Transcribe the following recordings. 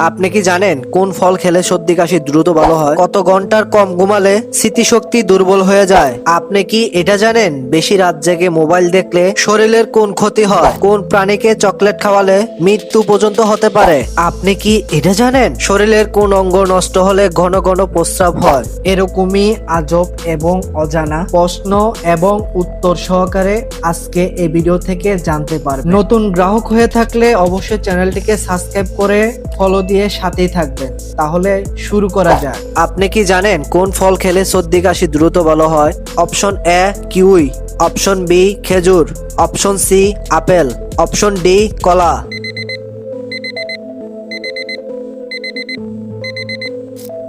আপনি কি জানেন কোন ফল খেলে সর্দি কাশি দ্রুত ভালো হয়? কত ঘণ্টার কম ঘুমালে স্মৃতিশক্তি দুর্বল হয়ে যায়? আপনি কি এটা জানেন? বেশি রাত জেগে মোবাইল দেখলে শরীরের কোন ক্ষতি হয়? কোন প্রাণীকে চকলেট খাওয়ালে মৃত্যু পর্যন্ত হতে পারে? আপনি কি এটা জানেন? শরীরের কোন অঙ্গ নষ্ট হলে ঘন ঘন প্রস্রাব হয়? এরকমই আজব এবং অজানা প্রশ্ন এবং উত্তর সহকারে আজকে এই ভিডিও থেকে জানতে পারবেন। নতুন গ্রাহক হয়ে থাকলে অবশ্যই চ্যানেলটিকে সাবস্ক্রাইব করে ফলো দিয়ে সাথেই থাকবেন। তাহলে শুরু করা যাক। আপনি কি জানেন কোন ফল খেলে সর্দি কাশি দ্রুত ভালো হয়? Option A, kiwi. Option B, খেজুর। Option C, apple. Option D, কলা।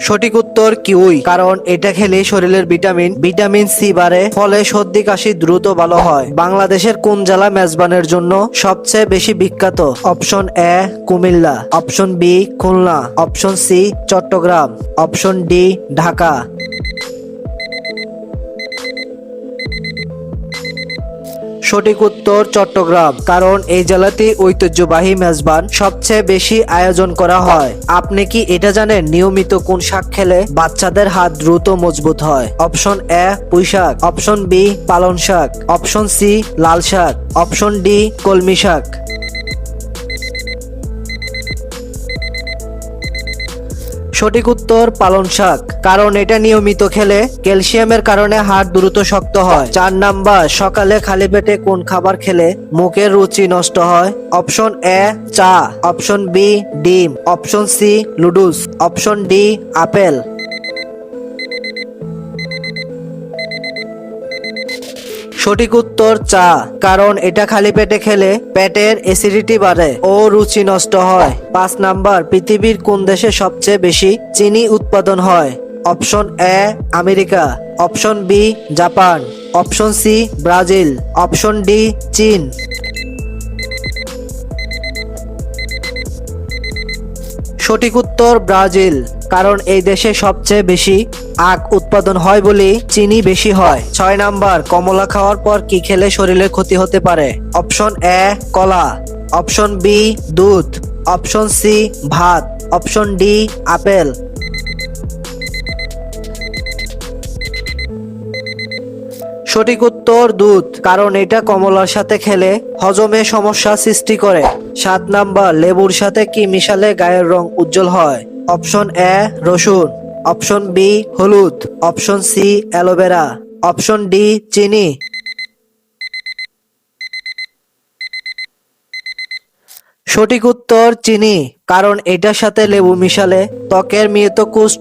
সঠিক উত্তর কিউই কারণ এটা খেলে শরীরের ভিটামিন ভিটামিন সি বাড়ে, ফলে সর্দি কাশি দ্রুত ভালো হয়। বাংলাদেশের কোন জেলা মেজবানের জন্য সবচেয়ে বেশি বিখ্যাত? Option A, Cumilla. Option B, Khulna. Option C, Chattogram. Option D, Dhaka. সঠিক উত্তর চট্টগ্রাম, কারণ এই জেলাতে ঐতিহ্যবাহী মেজবান। সবচেয়ে বেশি আয়োজন করা হয়। আপনি কি এটা জানেন? নিয়মিত কোন শাক খেলে বাচ্চাদের হাত দ্রুত মজবুত হয়? অপশন এ, পুঁই শাক। অপশন বি পালন শাক। অপশন সি, লাল শাক। অপশন ডি, কলমি শাক। সঠিক উত্তর পালন শাক, কারণ এটা নিয়মিত খেলে ক্যালসিয়ামের কারণে হাড় দ্রুত শক্ত হয়। চার নাম্বার, সকালে খালি পেটে কোন খাবার খেলে মুখের রুচি নষ্ট হয়? অপশন এ, চা। অপশন বি, ডিম। Option C, noodles. Option D, apple. সঠিক উত্তর চা, কারণ এটা খালি পেটে খেলে পেটের অ্যাসিডিটি বাড়ে ও রুচি নষ্ট হয়। পাঁচ নাম্বার, পৃথিবীর কোন দেশে সবচেয়ে বেশি চিনি উৎপাদন হয়? Option A, America. Option B, Japan. Option C, Brazil. Option D, চীন। সঠিক উত্তর ব্রাজিল, কারণ এই দেশে সবচেয়ে বেশি আখ উৎপাদন হয় বলে চিনি বেশি হয়। ছয় নাম্বার, কমলা খাওয়ার পর কি খেলে শরীরের ক্ষতি হতে পারে? অপশন এ, কলা। অপশন বি, দুধ। অপশন সি, ভাত। Option D, apple. সঠিক উত্তর, দুধ, কারণ এটা কমলার সাথে খেলে হজমে সমস্যা সৃষ্টি করে। সাত নাম্বার, লেবুর সাথে কি মিশালে গায়ের রং উজ্জ্বল হয়? অপশন এ, রসুন। অপশন বি, হলুদ। Option C, aloe vera. Option D, চিনি। সঠিক উত্তর, চিনি, কারণ এটার সাথে লেবু মিশালে ত্বকের মৃত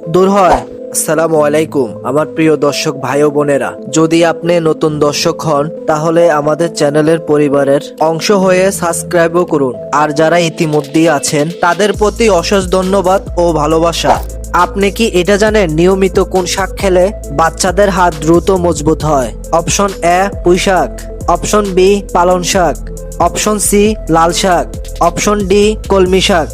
দূর হয়। আসসালামু আলাইকুম, আমার প্রিয় দর্শক ভাই ও বোনেরা। যদি আপনি নতুন দর্শক হন, তাহলে আমাদের চ্যানেলের পরিবারের অংশ হয়ে সাবস্ক্রাইবও করুন। আর যারা ইতিমধ্যেই আছেন, তাদের প্রতি অশেষ ধন্যবাদ ও ভালোবাসা। আপনি কি এটা জানেন নিয়মিত কোন শাক খেলে বাচ্চাদের হাত দ্রুত মজবুত হয়? অপশন এ পুঁই শাক। অপশন বি পালন শাক। অপশন সি লাল শাক। অপশন ডি কলমি শাক।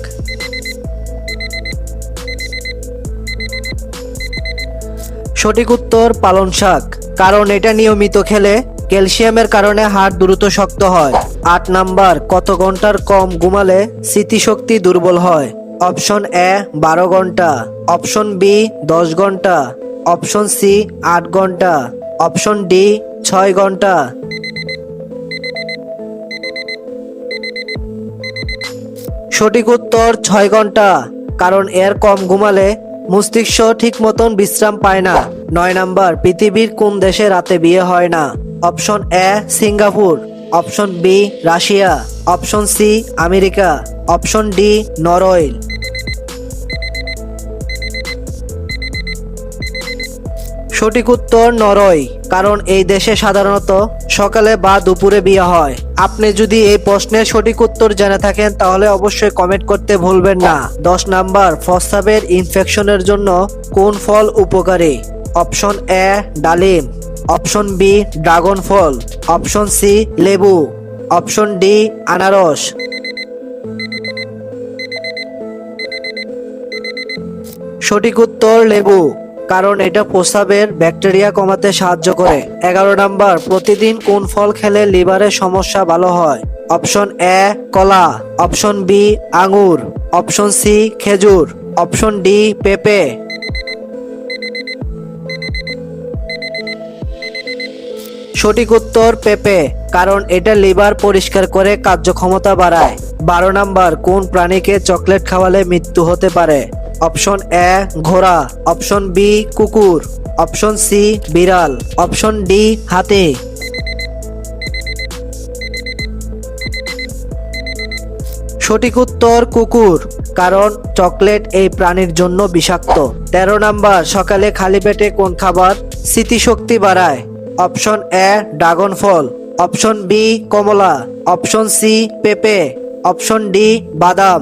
সঠিক উত্তর পালন শাক। কারণ এটা নিয়মিত খেলে ক্যালসিয়ামের কারণে হাড় দ্রুত শক্ত হয়। আট নাম্বার, কত ঘণ্টার কম ঘুমালে স্মৃতিশক্তি দুর্বল হয়। অপশন এ বারো ঘণ্টা, অপশন বি দশ ঘণ্টা, অপশন সি আট ঘণ্টা, অপশন ডি ছয় ঘণ্টা। সঠিক উত্তর ছয় ঘণ্টা, কারণ এর কম ঘুমালে মস্তিষ্ক ঠিক মতন বিশ্রাম পায় না। নয় নাম্বার, পৃথিবীর কোন দেশে রাতে বিয়ে হয় না? Option A Singapore, option B Russia, option C America, option D Norway সঠিক উত্তর নরওয়ে কারণ এই দেশে সাধারণত সকালে বা দুপুরে বিয়ে হয়। আপনি যদি এই প্রশ্নের সঠিক উত্তর জেনে থাকেন, তাহলে অবশ্যই কমেন্ট করতে ভুলবেন না। দশ নাম্বার প্রস্রাবের ইনফেকশনের জন্য কোন ফল উপকারী? অপশন এ, ডালিম। অপশন বি, ড্রাগন ফল। অপশন সি, লেবু। অপশন ডি, আনারস। সঠিক উত্তর, লেবু। কারণ এটা প্রস্রাবের ব্যাকটেরিয়া কমাতে সাহায্য করে। এগারো নাম্বার, প্রতিদিন কোন ফল খেলে লিভারের সমস্যা ভালো হয়? অপশন এ, কলা। অপশন বি আঙ্গুর অপশন সি, খেজুর। অপশন ডি, পেঁপে। সঠিক উত্তর পেঁপে, কারণ এটা লিভার পরিষ্কার করে কার্যক্ষমতা বাড়ায়। বারো নাম্বার, কোন প্রাণীকে চকলেট খাওয়ালে মৃত্যু হতে পারে? অপশন এ ঘোড়া, অপশন বি কুকুর, অপশন সি বিড়াল, অপশন ডি হাতি। সঠিক উত্তর কুকুর, কারণ চকলেট এই প্রাণীর জন্য বিষাক্ত। তেরো নাম্বার, সকালে খালি পেটে কোন খাবার স্মৃতিশক্তি বাড়ায়? অপশন এ ড্রাগন ফল, অপশন বি কমলা, অপশন সি পেঁপে, অপশন ডি বাদাম।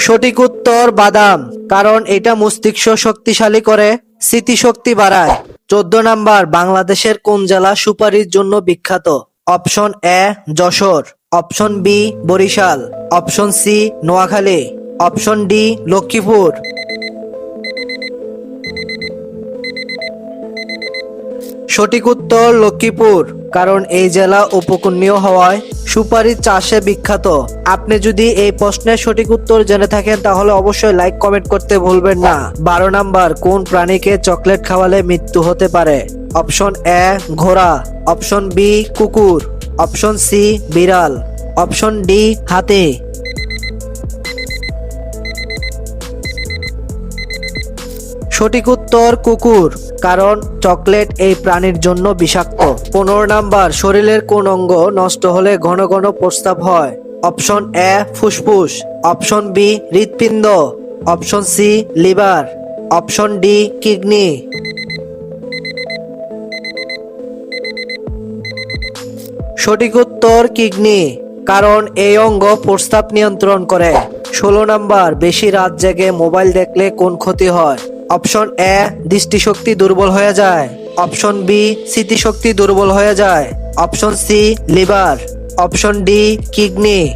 সঠিক উত্তর বাদাম, কারণ এটা মস্তিষ্ক শক্তিশালী করে, স্মৃতিশক্তি বাড়ায়। চোদ্দ নাম্বার, বাংলাদেশের কোন জেলা সুপারির জন্য বিখ্যাত? Option A, Jessore. Option B, Barishal. Option C, Noakhali. Option D, Lakshmipur. সঠিক উত্তর লক্ষ্মীপুর, কারণ এই জেলা উপকূলীয় হওয়ায় সুপারি চাষে বিখ্যাত। আপনি যদি এই প্রশ্নের সঠিক উত্তর জেনে থাকেন, তাহলে অবশ্যই লাইক, কমেন্ট করতে ভুলবেন না। বারো নাম্বার, কোন প্রাণীকে চকলেট খাওয়ালে মৃত্যু হতে পারে? অপশন এ, ঘোড়া। অপশন বি, কুকুর। অপশন সি, বিড়াল। অপশন ডি, হাতি। সঠিক উত্তর, কুকুর। কারণ চকলেট এই প্রাণীর জন্য বিষাক্ত। পনেরো নাম্বার, শরীরের কোন অঙ্গ নষ্ট হলে ঘন ঘন প্রস্তাব হয়। অপশন এ, ফুসফুস। অপশন বি, হৃৎপিণ্ড। Option C, liver. Option D, kidney. সঠিক উত্তর, কিডনি। কারণ এই অঙ্গ প্রস্তাব নিয়ন্ত্রণ করে। ষোলো নাম্বার, বেশি রাত জেগে মোবাইল দেখলে কোন ক্ষতি হয়? অপশন এ, দৃষ্টিশক্তি দুর্বল হয়ে যায়। অপশন বি, স্মৃতিশক্তি দুর্বল হয়ে যায়। Option C, liver. Option D, kidney.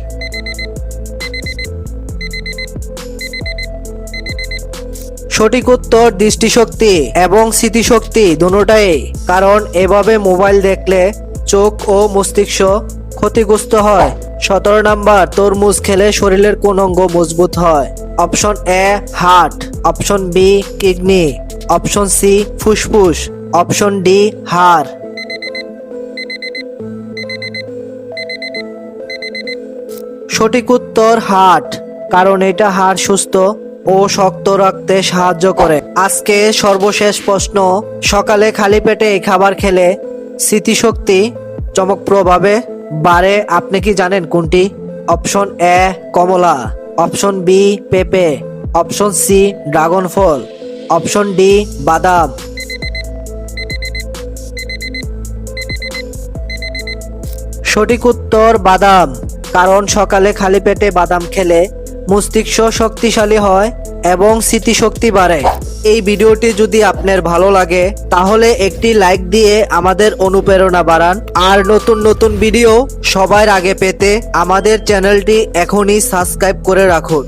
সঠিক উত্তর দৃষ্টিশক্তি এবং স্মৃতিশক্তি দুটাই কারণ এভাবে মোবাইল দেখলে চোখ ও মস্তিষ্ক ক্ষতিগ্রস্ত হয়। সতেরো নাম্বার, তরমুজ খেলে শরীরের কোন অঙ্গ মজবুত হয়। Option A, heart. Option B, kidney. Option C, ফুসফুস। অপশন ডি, হাড়। সঠিক উত্তর হার্ট, কারণ এটা হাড় সুস্থ ও শক্ত রাখতে সাহায্য করে। আজকে সর্বশেষ প্রশ্ন, সকালে খালি পেটে এই খাবার খেলে স্মৃতিশক্তি চমকপ্রভাবে বাড়ে, আপনি কি জানেন কোনটি? অপশন এ, কমলা। অপশন বি, পেঁপে। অপশন সি, ড্রাগন ফল। অপশন ডি, বাদাম। সঠিক উত্তর, বাদাম। কারণ সকালে খালি পেটে বাদাম খেলে মস্তিষ্ক শক্তিশালী হয় এবং স্মৃতিশক্তি বাড়ে। এই ভিডিওটি যদি আপনার ভালো লাগে, তাহলে একটি লাইক দিয়ে আমাদের অনুপ্রেরণা বাড়ান। আর নতুন নতুন ভিডিও সবার আগে পেতে আমাদের চ্যানেলটি এখনই সাবস্ক্রাইব করে রাখুন।